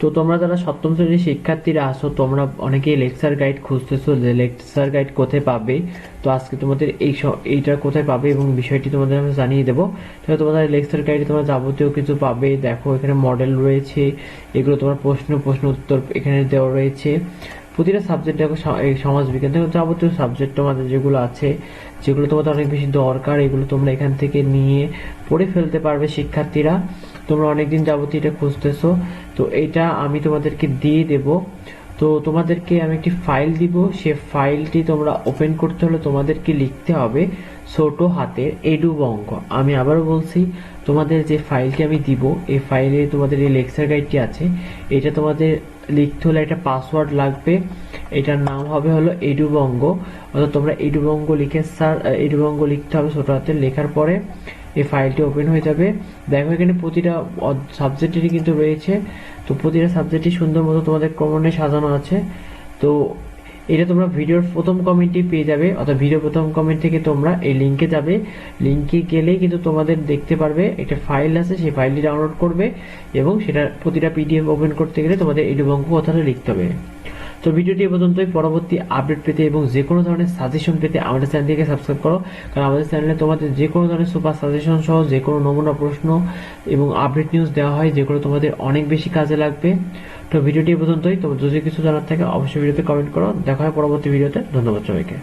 তো তোমরা যারা সপ্তম শ্রেণির শিক্ষার্থীরা আসো তোমরা অনেকেই লেকচার গাইড খুঁজতেছো যে লেকচার গাইড কোথায় পাবে। তো আজকে তোমাদের এই এইটা কোথায় পাবে এবং বিষয়টি তোমাদের আমি জানিয়ে দেবো। তাহলে তোমাদের লেকচার গাইডে তোমরা যাবতীয় কিছু পাবে। দেখো, এখানে মডেল রয়েছে, এগুলো তোমার প্রশ্ন প্রশ্ন উত্তর এখানে দেওয়া রয়েছে। প্রতিটা সাবজেক্ট দেখো, সা- এই সমাজ বিজ্ঞান দেখো, যাবতীয় সাবজেক্ট তোমাদের যেগুলো আছে, যেগুলো তোমাদের অনেক বেশি দরকার, এগুলো তোমরা এখান থেকে নিয়ে পড়ে ফেলতে পারবে শিক্ষার্থীরা। তোমরা অনেকদিন যাবতীয় এটা খুঁজতেছো। তো এটা আমি তোমাদেরকে দিয়ে দেব। তো তোমাদেরকে আমি একটি ফাইল দিব। সে ফাইলটি তোমরা ওপেন করতে হলে তোমাদেরকে লিখতে হবে ছোট হাতের এডু অঙ্ক আমি আবারও বলছি, তোমাদের যে ফাইলটি আমি দিব, এই ফাইলে তোমাদের এই লেকচার গাইডটি আছে, এটা তোমাদের লিখতে হলে একটা পাসওয়ার্ড লাগবে। এটার নাম হবে হলো এডুবঙ্গ অর্থাৎ তোমরা এডুবঙ্গ লিখে স্যার এডুবঙ্গ লিখতে হবে ছোট হাতে লেখার পরে। এই ফাইলটি ওপেন হয়ে যাবে। দেখো এখানে প্রতিটা সাবজেক্টেরই কিন্তু রয়েছে। তো প্রতিটা সাবজেক্টই সুন্দর মতো তোমাদের ক্রমণে সাজানো আছে। তো এটা তোমরা ভিডিওর প্রথম কমেন্টে পেয়ে যাবে। অর্থাৎ ভিডিও প্রথম কমেন্ট থেকে তোমরা এই লিঙ্কে যাবে। লিঙ্কে গেলেই কিন্তু তোমাদের দেখতে পারবে একটা ফাইল আছে, সেই ফাইলটি ডাউনলোড করবে এবং সেটা প্রতিটা পিডিএফ ওপেন করতে গেলে তোমাদের এই অঙ্ক কথাটা লিখতে হবে। তো ভিডিওটি এ পর্যন্তই। পরবর্তী আপডেট পেতে এবং যে কোনো ধরনের সাজেশন পেতে আমাদের চ্যানেলটিকে সাবস্ক্রাইব করো। কারণ আমাদের চ্যানেলে তোমাদের যে কোনো ধরনের সুপার সাজেশন সহ যে কোনো নমুনা প্রশ্ন এবং আপডেট নিউজ দেওয়া হয়, যেগুলো তোমাদের অনেক বেশি কাজে লাগবে। তো ভিডিওটি এ পর্যন্তই। তোমার যদি কিছু জানার থাকে, অবশ্যই ভিডিওতে কমেন্ট করো। দেখা হয় পরবর্তী ভিডিওতে ধন্যবাদ সবাইকে।